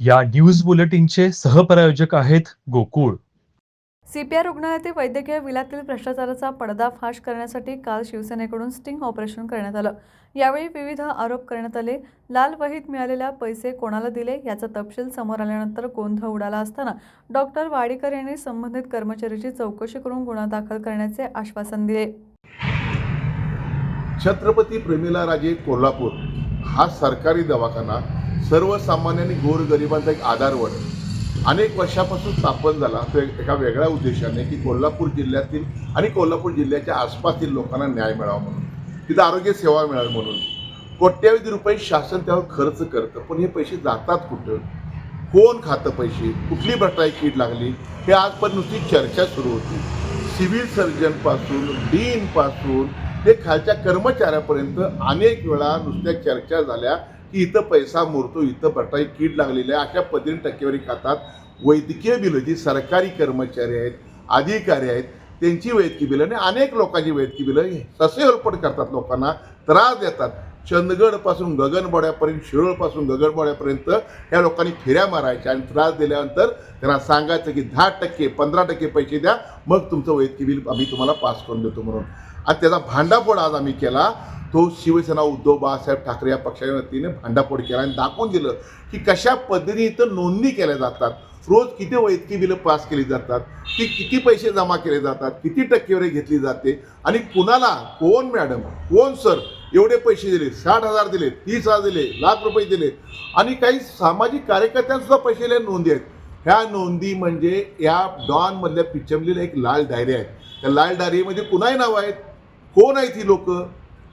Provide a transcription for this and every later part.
या न्यूज बुलेटिनचे सहप्रायोजक आहेत गोकुळ. सीपीआर रुग्णालयातील वैद्यकीय बिलातील भ्रष्टाचाराचा पर्दाफाश करण्यासाठी काल शिवसेनेकडून स्टिंग ऑपरेशन करण्यात आलं. यावेळी विविध आरोप करण्यात आले. लाल वहीत मिळालेल्या पैसे कोणाला दिले याचा तपशील समोर आल्यानंतर गोंधळ उडाला असताना डॉक्टर वाडीकर यांनी संबंधित कर्मचाऱ्याची चौकशी करून गुन्हा दाखल करण्याचे आश्वासन दिले. छत्रपती प्रेमिला राजे कोल्हापूर हा सरकारी दवाखाना सर्वसामान्य आणि गोरगरिबांचा एक आधारवड अनेक वर्षापासून स्थापन झाला. तो एक- एका वेगळ्या उद्देशाने की कोल्हापूर जिल्ह्यातील आणि कोल्हापूर जिल्ह्याच्या आसपासतील लोकांना न्याय मिळावा म्हणून. तिथं आरोग्य सेवा मिळावी म्हणून. कोट्यावधी रुपये शासन त्यावर खर्च करतं. पण हे पैसे जातात कुठं? कोण खातं पैसे? कुठली भटाई कीड लागली? हे आजपर्यंत नुसती चर्चा सुरू होती. सिव्हिल सर्जनपासून डीनपासून ते खालच्या कर्मचाऱ्यापर्यंत अनेक वेळा नुसत्या चर्चा झाल्या. की इथं पैसा मोरतो इथं बटाई कीड लागलेली आहे अशा पद्धतीने टक्केवारी खातात. वैद्यकीय बिलं जी सरकारी कर्मचारी आहेत अधिकारी आहेत त्यांची वैद्यकीय बिलं आणि अनेक लोकांची वैद्यकीय बिलं ससे होलपट करतात लोकांना त्रास देतात. चंदगडपासून गगनबाड्यापर्यंत शिरोळपासून गगनबाड्यापर्यंत या लोकांनी फेऱ्या मारायच्या आणि त्रास दिल्यानंतर त्यांना सांगायचं की दहा टक्के पंधरा टक्के पैसे द्या मग तुमचं वैद्यकीय बिल आम्ही तुम्हाला पास करून देतो म्हणून. आणि त्याचा भांडाफोड आज आम्ही केला. तो शिवसेना उद्धव बाळासाहेब ठाकरे या पक्षाच्या वतीने भांडाफोड केला आणि दाखवून दिलं की कशा पद्धतीने इथं नोंदणी केल्या जातात. रोज किती वैयक्तिक बिलं पास केली जातात की किती पैसे जमा केले जातात किती टक्केवारी घेतली जाते आणि कुणाला? कोण मॅडम? कोण सर? एवढे पैसे दिले साठ हजार दिले तीस हजार दिले लाख रुपये दिले. आणि काही सामाजिक कार्यकर्त्यांसुद्धा पैसे दिले नोंदी आहेत. ह्या नोंदी म्हणजे या डॉनमधल्या पिचमलेल्या एक लाल डायरी आहेत त्या लाल डायरीमध्ये कुणाही नावं आहेत कोण आहेत ही लोक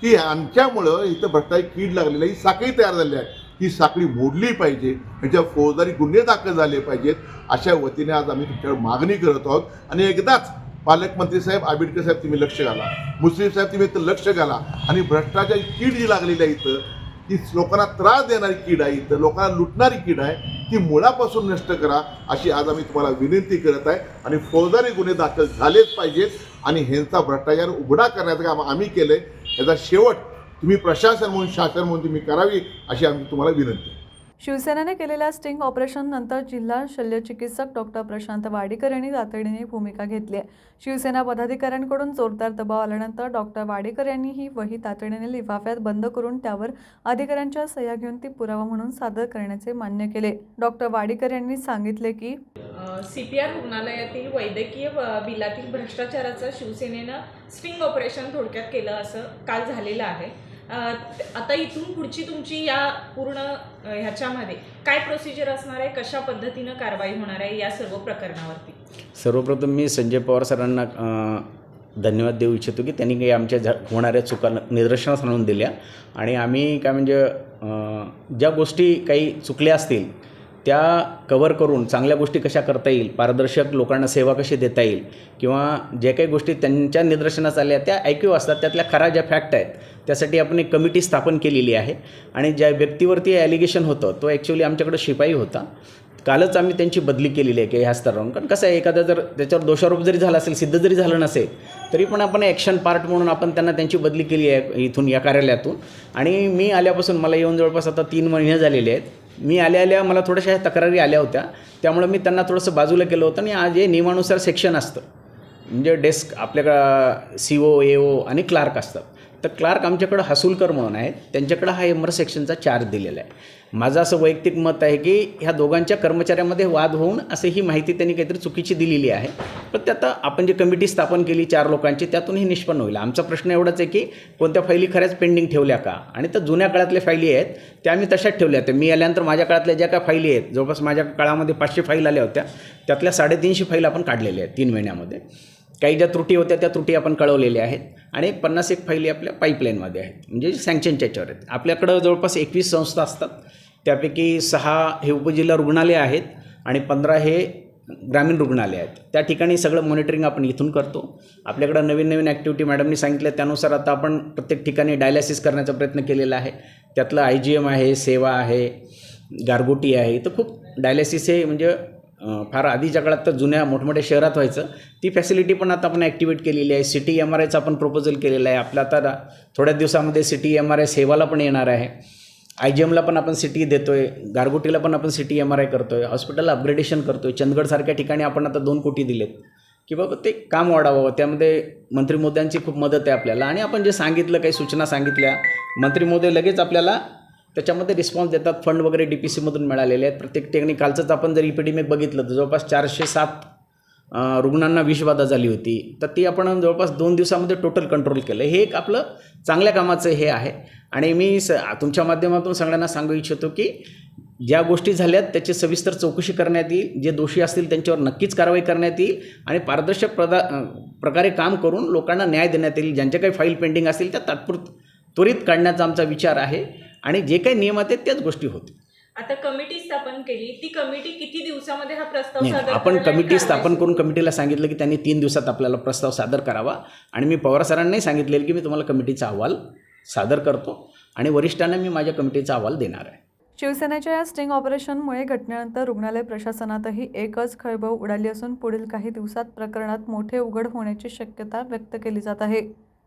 की यांच्यामुळं इथं भ्रष्टाची कीड लागलेली आहे ही साखळी तयार झालेली आहे. ही साखळी मोडली पाहिजे ह्याच्या फौजदारी गुन्हे दाखल झाले पाहिजेत. अशा वतीने आज आम्ही तुमच्यावर मागणी करत आहोत. आणि एकदाच पालकमंत्री साहेब आंबेडकर साहेब तुम्ही लक्ष घाला. मुस्लिम साहेब तुम्ही इथं लक्ष घाला. आणि भ्रष्टाचार कीड जी लागलेली आहे इथं ती लोकांना त्रास देणारी कीड आहे इथं लोकांना लुटणारी कीड आहे ती मुळापासून नष्ट करा अशी आज आम्ही तुम्हाला विनंती करत आहे. आणि फौजदारी गुन्हे दाखल झालेच पाहिजेत. आणि ह्यांचा भ्रष्टाचार उघडा करण्याचं काम आम्ही केलं आहे याचा शेवट तुम्ही प्रशासन म्हणून शासन म्हणून तुम्ही करावी अशी आम्ही तुम्हाला विनंती शिवसेनेने केलेल्या स्टिंग ऑपरेशन नंतर जिल्हा शल्यचिकित्सक डॉक्टर प्रशांत वाडेकर यांनी तातडीने भूमिका घेतली आहे. शिवसेना पदाधिकाऱ्यांकडून जोरदार दबाव आल्यानंतर डॉक्टर वाडेकर यांनी ही वही तातडीने लिफाफ्यात बंद करून त्यावर अधिकाऱ्यांच्या सह्या घेऊन ती पुरावा म्हणून सादर करण्याचे मान्य केले. डॉक्टर वाडेकर यांनी सांगितले की सी पी आर रुग्णालयातील वैद्यकीय बिलातील भ्रष्टाचाराचं शिवसेनेनं स्टिंग ऑपरेशन थोडक्यात केलं असं काल झालेलं आहे. आता इथून पुढची तुमची या पूर्ण ह्याच्यामध्ये काय प्रोसिजर असणार आहे? कशा पद्धतीनं कारवाई होणार आहे या सर्व प्रकरणावरती? सर्वप्रथम मी संजय पवार सरांना धन्यवाद देऊ इच्छितो की त्यांनी काही आमच्या झा होणाऱ्या चुका निदर्शनास आणून दिल्या. आणि आम्ही काय म्हणजे ज्या गोष्टी काही चुकल्या असतील त्या कवर करून चांगल्या गोष्टी कशा करता येईल पारदर्शक लोकांना सेवा कशी देता येईल किंवा जे काही गोष्टी त्यांच्या निदर्शनास आल्या त्या ऐक्यू असतात त्यातल्या खऱ्या ज्या फॅक्ट आहेत त्यासाठी आपण एक कमिटी स्थापन केलेली आहे. आणि ज्या व्यक्तीवरती ॲलिगेशन होतं तो ॲक्च्युली आमच्याकडं शिपाई होता. कालच आम्ही त्यांची बदली केलेली आहे की ह्या स्तरावरून. कारण कसं आहे एखादा जर त्याच्यावर दोषारोप जरी झाला असेल सिद्ध जरी झालं नसेल तरी पण आपण ॲक्शन पार्ट म्हणून आपण त्यांना त्यांची बदली केली आहे इथून या कार्यालयातून. आणि मी आल्यापासून मला येऊन जवळपास आता तीन महिने झालेले आहेत. मी आल्या आल्या मला थोड्याशा तक्रारी आल्या होत्या. त्यामुळे मी त्यांना थोडंसं बाजूला केलं होतं आणि आज हे नियमानुसार सेक्शन असतं. म्हणजे डेस्क आपल्याकडं सी ओ ए ओ आणि क्लार्क असतात. तर क्लार्क आमच्याकडं हसूलकर म्हणून आहेत. त्यांच्याकडं हा एमर सेक्शनचा चार्ज दिलेला आहे. माझं असं वैयक्तिक मत आहे की ह्या दोघांच्या कर्मचाऱ्यामध्ये वाद होऊन असं ही माहिती त्यांनी काहीतरी चुकीची दिलेली आहे. पण ते आता आपण जी कमिटी स्थापन केली चार लोकांची त्यातून हे निष्पन्न होईल. आमचा प्रश्न एवढाच आहे की कोणत्या फाईली खऱ्याच पेंडिंग ठेवल्या का? आणि त्या जुन्या काळातल्या फाईली आहेत त्या आम्ही तशाच ठेवल्या होत्या. मी आल्यानंतर माझ्या काळातल्या ज्या काय फाईली आहेत जवळपास माझ्या काळामध्ये पाचशे फाईल आल्या होत्या त्यातल्या साडेतीनशे फाईल आपण काढलेल्या आहेत तीन महिन्यामध्ये. काही ज्या त्रुटी होत्या त्या त्रुटी आपण कळवलेल्या आहेत. आणि पन्नास एक फाईली आपल्या पाईपलाईनमध्ये आहेत. म्हणजे सँक्शनच्या याच्यावर आहेत. आपल्याकडं जवळपास एकवीस संस्था असतात. त्यापैकी सहा हे उपजिल्हा रुग्णालय आहेत आणि पंधरा हे ग्रामीण रुग्णालय आहेत. त्या ठिकाणी सगळं मॉनिटरिंग आपण इथून करतो. आपल्याकडं नवीन नवीन ॲक्टिव्हिटी मॅडमनी सांगितल्या त्यानुसार आता आपण प्रत्येक ठिकाणी डायलॅसिस करण्याचा प्रयत्न केलेला आहे. त्यातलं आय जी एम आहे सेवा आहे गारगोटी आहे. तर खूप डायलॅसिस हे म्हणजे फार आधीच्या काळात तर जुन्या मोठमोठ्या शहरात व्हायचं. ती फॅसिलिटी पण आता आपण ॲक्टिवेट केलेली आहे. सिटी एम आर आयचं आपण प्रपोजल केलेलं आहे. आपलं आता थोड्या दिवसामध्ये सिटी एम आर आय सेवाला पण येणार आहे. आय जी एमला पण आपण सिटी देतो आहे गारगोटीला पण आपण सिटी एम आर आय करतो आहे हॉस्पिटलला अपग्रेडेशन आहे चंदगडसारख्या ठिकाणी आपण आता दोन कोटी दिलेत. की बाबा ते काम वाढावं. त्यामध्ये मंत्री मोद्यांची खूप मदत आहे आपल्याला. आणि आपण जे सांगितलं काही सूचना सांगितल्या मंत्री मोदी लगेच आपल्याला त्याच्यामध्ये रिस्पॉन्स देतात फंड वगैरे डी पी सीमधून मिळालेले आहेत. प्रत्येक ठिकाणी कालचंच आपण जर इपिडेमिक बघितलं तर जवळपास चारशे सात रुग्णांना विषबाधा झाली होती. तर ती आपण जवळपास दोन दिवसामध्ये टोटल कंट्रोल केलं. हे एक आपलं चांगल्या कामाचं हे आहे. आणि मी स तुमच्या माध्यमातून सगळ्यांना सांगू इच्छितो की ज्या गोष्टी झाल्यात त्याची सविस्तर चौकशी करण्यात येईल. जे दोषी असतील त्यांच्यावर नक्कीच कारवाई करण्यात येईल. आणि पारदर्शक प्रदा प्रकारे काम करून लोकांना न्याय देण्यात येईल. ज्यांच्या काही फाईल पेंडिंग असतील त्या तात्पुर त्वरित काढण्याचा आमचा विचार आहे. आणि जे काही नियमात आहेत त्याच गोष्टी होतील. आता कमिटी स्थापन केली ती कमिटी किती दिवसामध्ये हा प्रस्ताव सादर आपण? कमिटी स्थापन करून कमिटीला सांगितलं की त्यांनी तीन दिवसात आपल्याला प्रस्ताव सादर करावा. आणि मी पवार सरांनाही सांगितलेलं की मी तुम्हाला कमिटीचा अहवाल सादर करतो आणि वरिष्ठांना मी माझ्या कमिटीचा अहवाल देणार आहे. शिवसेनेच्या या स्टिंग ऑपरेशनमुळे घटनेनंतर रुग्णालय प्रशासनातही एकच खळबळ उडाली असून पुढील काही दिवसात प्रकरणात मोठे उघड होण्याची शक्यता व्यक्त केली जात आहे.